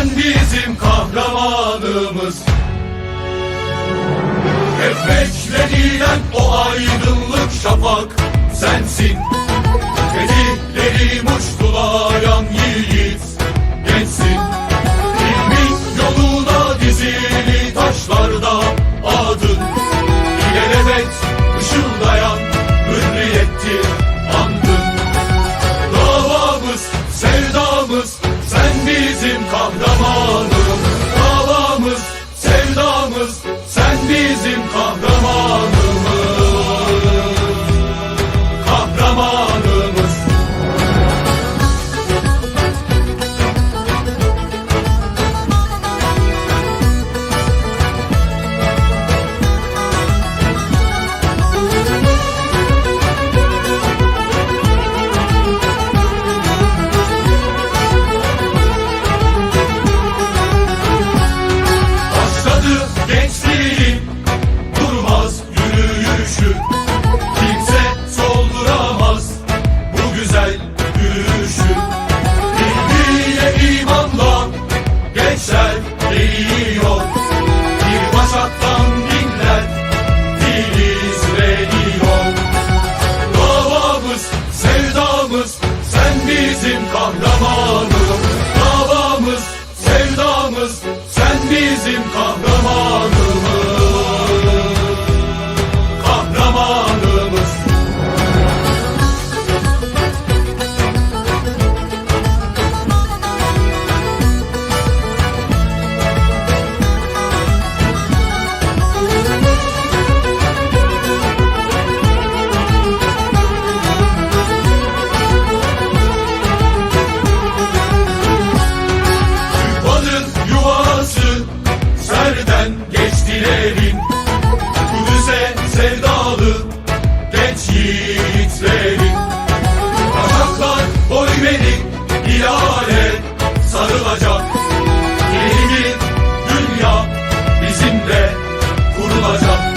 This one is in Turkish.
Sen bizim kahramanımız. Hep beklenilen o aydınlık şafak sensin. los. 登場